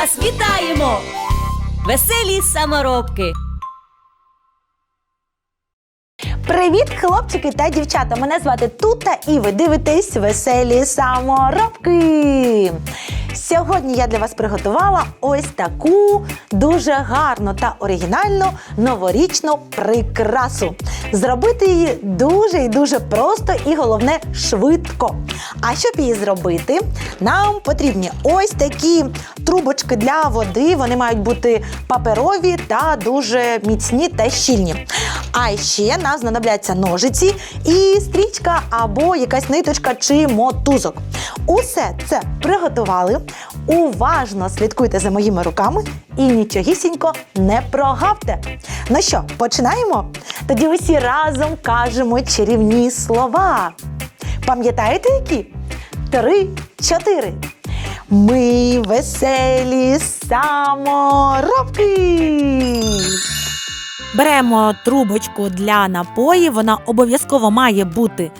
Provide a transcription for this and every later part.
вас вітаємо, веселі саморобки. Привіт, хлопчики та дівчата! Мене звати Тута, і ви дивитесь веселі саморобки. Сьогодні я для вас приготувала ось таку дуже гарну та оригінальну новорічну прикрасу. Зробити її дуже і дуже просто і головне швидко. А щоб її зробити, нам потрібні ось такі трубочки для води. Вони мають бути паперові та дуже міцні та щільні. А ще нам знадобляться ножиці і стрічка або якась ниточка чи мотузок. Усе це приготували. Уважно слідкуйте за моїми руками і нічогісінько не прогавте. Ну що, починаємо? Тоді усі разом кажемо чарівні слова. Пам'ятаєте які? Три, чотири. Ми веселі саморобки. Беремо трубочку для напоїв, вона обов'язково має бути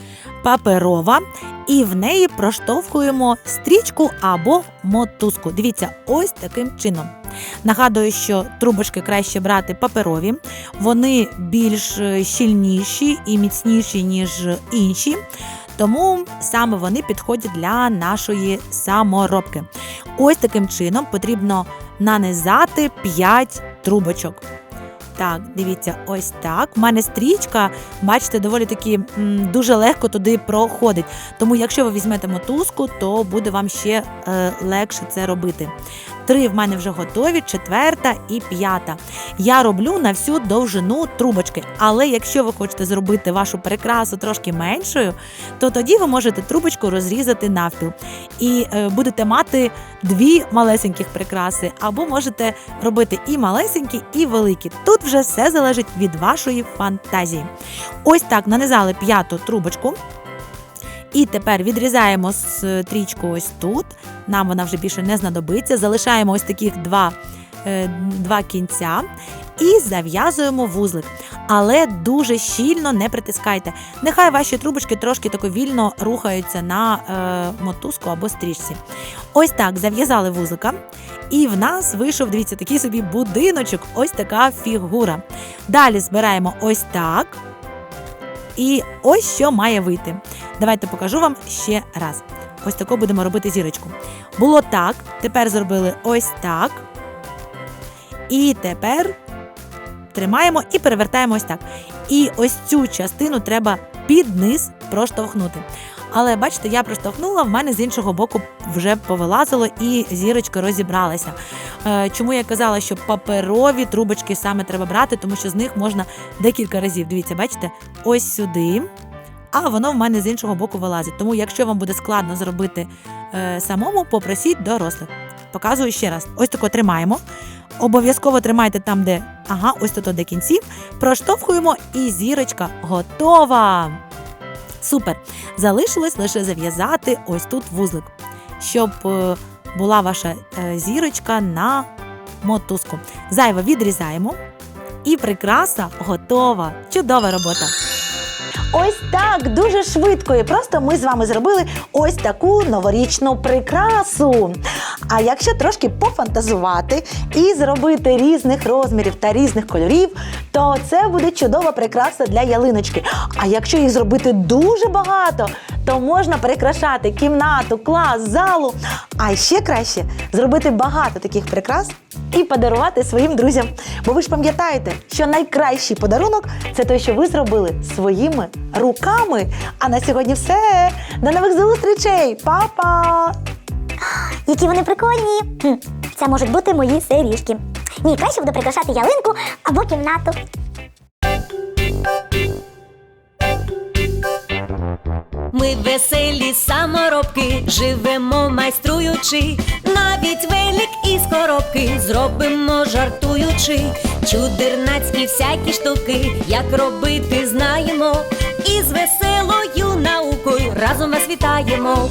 паперова, і в неї проштовхуємо стрічку або мотузку. Дивіться, ось таким чином. Нагадую, що трубочки краще брати паперові, вони більш е, щільніші і міцніші, ніж інші. Тому саме вони підходять для нашої саморобки. Ось таким чином потрібно нанизати 5 трубочок. Так, дивіться, ось так. У мене стрічка, бачите, доволі таки м, дуже легко туди проходить. Тому, якщо ви візьмете мотузку, то буде вам ще е, легше це робити. Три в мене вже готові, четверта і п'ята. Я роблю на всю довжину трубочки. Але якщо ви хочете зробити вашу прикрасу трошки меншою, то тоді ви можете трубочку розрізати навпіл. І е, будете мати дві малесеньких прикраси, або можете робити і малесенькі, і великі. Тут вже все залежить від вашої фантазії. Ось так нанизали п'яту трубочку. І тепер відрізаємо стрічку ось тут. Нам вона вже більше не знадобиться. Залишаємо ось таких два, е, два кінця і зав'язуємо вузлик. Але дуже щільно не притискайте. Нехай ваші трубочки трошки тако вільно рухаються на е, мотузку або стрічці. Ось так зав'язали вузлика. І в нас вийшов, дивіться, такий собі будиночок, ось така фігура. Далі збираємо ось так. І ось що має вийти. Давайте покажу вам ще раз. Ось таку будемо робити зірочку. Було так, тепер зробили ось так. І тепер тримаємо і перевертаємо ось так. І ось цю частину треба під низ проштовхнути. Але бачите, я проштовхнула, в мене з іншого боку вже повилазило і зірочка розібралася. Е, Чому я казала, що паперові трубочки саме треба брати, тому що з них можна декілька разів. Дивіться, бачите, ось сюди. А воно в мене з іншого боку вилазить. Тому, якщо вам буде складно зробити е, самому, попросіть дорослих. Показую ще раз. Ось тако тримаємо. Обов'язково тримайте там, де ага, ось тут де кінців. Проштовхуємо, і зірочка готова. Супер! Залишилось лише зав'язати ось тут вузлик, щоб е, була ваша е, зірочка на мотузку. Зайве відрізаємо. І прикраса готова. Чудова робота. Ось так дуже швидко і просто ми з вами зробили ось таку новорічну прикрасу. А якщо трошки пофантазувати і зробити різних розмірів та різних кольорів, то це буде чудова прикраса для ялиночки. А якщо їх зробити дуже багато, то можна прикрашати кімнату, клас, залу. А ще краще зробити багато таких прикрас і подарувати своїм друзям. Бо ви ж пам'ятаєте, що найкращий подарунок це той, що ви зробили своїми руками. А на сьогодні все. До нових зустрічей! Па-па! Які вони прикольні. Хм, це можуть бути мої серіжки. Ні, краще буде прикрашати ялинку або кімнату. Ми веселі саморобки, живемо майструючи, навіть велик саморобки зробимо жартуючи, чудернацькі всякі штуки, як робити знаємо, і з веселою наукою разом вас вітаємо.